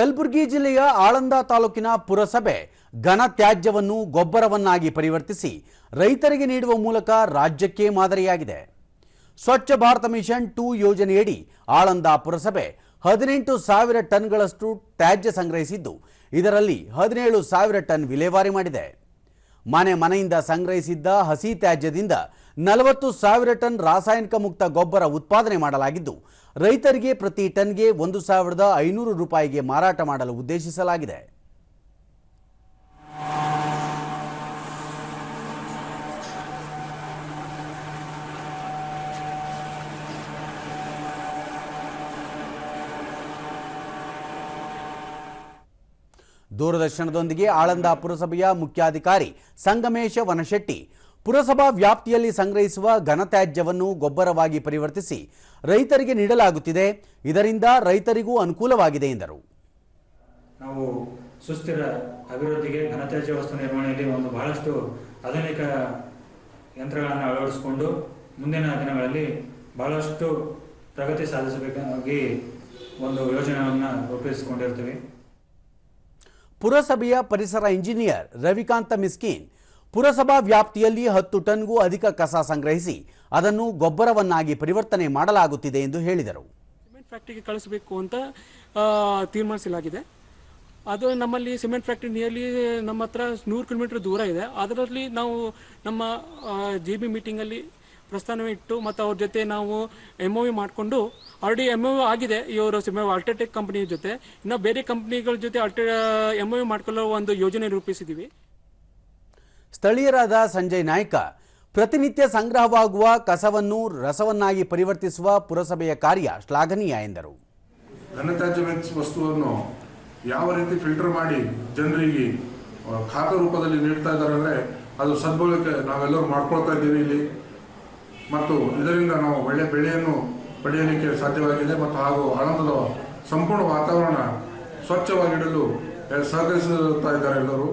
ಕಲಬುರಗಿ ಜಿಲ್ಲೆಯ ಆಳಂದ ತಾಲೂಕಿನ ಪುರಸಭೆ ಘನ ತ್ಯಾಜ್ಯವನ್ನು ಗೊಬ್ಬರವನ್ನಾಗಿ ಪರಿವರ್ತಿಸಿ ರೈತರಿಗೆ ನೀಡುವ ಮೂಲಕ ರಾಜ್ಯಕ್ಕೆ ಮಾದರಿಯಾಗಿದೆ. ಸ್ವಚ್ಛ ಭಾರತ ಮಿಷನ್ ಟೂ ಯೋಜನೆಯಡಿ ಆಳಂದ ಪುರಸಭೆ ಹದಿನೆಂಟು ಸಾವಿರ ಟನ್ಗಳಷ್ಟು ತ್ಯಾಜ್ಯ ಸಂಗ್ರಹಿಸಿದ್ದು, ಇದರಲ್ಲಿ ಹದಿನೇಳು ಸಾವಿರ ಟನ್ ವಿಲೇವಾರಿ ಮಾಡಿದೆ. ಮನೆ ಮನೆಯಿಂದ ಸಂಗ್ರಹಿಸಿದ್ದ ಹಸಿ ತ್ಯಾಜ್ಯದಿಂದ ನಲವತ್ತು ಸಾವಿರ ಟನ್ ರಾಸಾಯನಿಕ ಮುಕ್ತ ಗೊಬ್ಬರ ಉತ್ಪಾದನೆ ಮಾಡಲಾಗಿದ್ದು, ರೈತರಿಗೆ ಪ್ರತಿ ಟನ್ಗೆ ಒಂದು ಸಾವಿರದ ಐನೂರು ರೂಪಾಯಿಗೆ ಮಾರಾಟ ಮಾಡಲು ಉದ್ದೇಶಿಸಲಾಗಿದೆ. ದೂರದರ್ಶನದೊಂದಿಗೆ ಆಳಂದ ಪುರಸಭೆಯ ಮುಖ್ಯಾಧಿಕಾರಿ ಸಂಗಮೇಶ ವನಶೆಟ್ಟಿ. ಪುರಸಭಾ ವ್ಯಾಪ್ತಿಯಲ್ಲಿ ಸಂಗ್ರಹಿಸುವ ಘನತ್ಯಾಜ್ಯವನ್ನು ಗೊಬ್ಬರವಾಗಿ ಪರಿವರ್ತಿಸಿ ರೈತರಿಗೆ ನೀಡಲಾಗುತ್ತಿದೆ. ಇದರಿಂದ ರೈತರಿಗೂ ಅನುಕೂಲವಾಗಿದೆ ಎಂದರು. ನಾವು ಸುಸ್ಥಿರ ಅಭಿವೃದ್ಧಿಗೆ ಘನತ್ಯಾಜ್ಯ ವಸ್ತು ನಿರ್ವಹಣೆಯಲ್ಲಿ ಒಂದು ಬಹಳಷ್ಟು ಆಧುನಿಕ ಯಂತ್ರಗಳನ್ನು ಅಳವಡಿಸಿಕೊಂಡು ಮುಂದಿನ ದಿನಗಳಲ್ಲಿ ಬಹಳಷ್ಟು ಪ್ರಗತಿ ಸಾಧಿಸಬೇಕಾಗಿ ಒಂದು ಯೋಜನೆಯನ್ನು ರೂಪಿಸಿಕೊಂಡಿರ್ತೀವಿ. ಪುರಸಭೆಯ ಪರಿಸರ ಇಂಜಿನಿಯರ್ ರವಿಕಾಂತ ಮಿಸ್ಕಿನ್ ಪುರಸಭಾ ವ್ಯಾಪ್ತಿಯಲ್ಲಿ ಹತ್ತು ಟನ್ಗೂ ಅಧಿಕ ಕಸ ಸಂಗ್ರಹಿಸಿ ಅದನ್ನು ಗೊಬ್ಬರವನ್ನಾಗಿ ಪರಿವರ್ತನೆ ಮಾಡಲಾಗುತ್ತಿದೆ ಎಂದು ಹೇಳಿದರು. ಸಿಮೆಂಟ್ ಫ್ಯಾಕ್ಟರಿಗೆ ಕಳಿಸಬೇಕು ಅಂತ ತೀರ್ಮಾನಿಸಲಾಗಿದೆ. ಅದು ನಮ್ಮಲ್ಲಿ ಸಿಮೆಂಟ್ ಫ್ಯಾಕ್ಟ್ರಿ ನಿಯರ್ಲಿ ನಮ್ಮ ಹತ್ರ ನೂರು ಕಿಲೋಮೀಟರ್ ದೂರ ಇದೆ. ಅದರಲ್ಲಿ ನಾವು ನಮ್ಮ ಜಿ ಬಿ ಮೀಟಿಂಗಲ್ಲಿ ಪ್ರಸ್ತಾವ ಇಟ್ಟು ಮತ್ತು ಅವ್ರ ಜೊತೆ ನಾವು ಎಂ ಒ ಮಾಡಿಕೊಂಡು ಆಲ್ರೆಡಿ ಎಂ ಒ ಆಗಿದೆ. ಇವರು ಸಿಮೆ ಅಲ್ಟ್ರಾಟೆಕ್ ಕಂಪನಿ ಜೊತೆ. ಇನ್ನು ಬೇರೆ ಕಂಪ್ನಿಗಳ ಜೊತೆ ಅಲ್ಟ್ರಾ ಎಂ ಒ ಮಾಡ್ಕೊಳ್ಳೋ ಒಂದು ಯೋಜನೆ ರೂಪಿಸಿದ್ದೀವಿ ಸ್ಥಳೀಯರಾದ ಸಂಜಯ್ ನಾಯ್ಕ ಪ್ರತಿನಿತ್ಯ ಸಂಗ್ರಹವಾಗುವ ಕಸವನ್ನು ರಸವನ್ನಾಗಿ ಪರಿವರ್ತಿಸುವ ಪುರಸಭೆಯ ಕಾರ್ಯ ಶ್ಲಾಘನೀಯ ಎಂದರು. ಘನತ್ಯಾಜ್ಯ ವಸ್ತುವನ್ನು ಯಾವ ರೀತಿ ಫಿಲ್ಟರ್ ಮಾಡಿ ಜನರಿಗೆ ಖಾತ ಖಾತಾ ರೂಪದಲ್ಲಿ ನೀಡ್ತಾ ಇದ್ದಾರೆ ಅಂದರೆ ಅದು ಸದ್ಬಳಕೆ ನಾವೆಲ್ಲರೂ ಮಾಡ್ಕೊಳ್ತಾ ಇದ್ದೀವಿ ಇಲ್ಲಿ. ಮತ್ತು ಇದರಿಂದ ನಾವು ಒಳ್ಳೆ ಬೆಳೆಯನ್ನು ಪಡೆಯಲಿಕ್ಕೆ ಸಾಧ್ಯವಾಗಿದೆ ಮತ್ತು ಹಾಗೂ ಆನಂದದ ಸಂಪೂರ್ಣ ವಾತಾವರಣ ಸ್ವಚ್ಛವಾಗಿಡಲು ಸಹಕರಿಸುತ್ತಾ ಇದ್ದಾರೆ ಎಲ್ಲರೂ.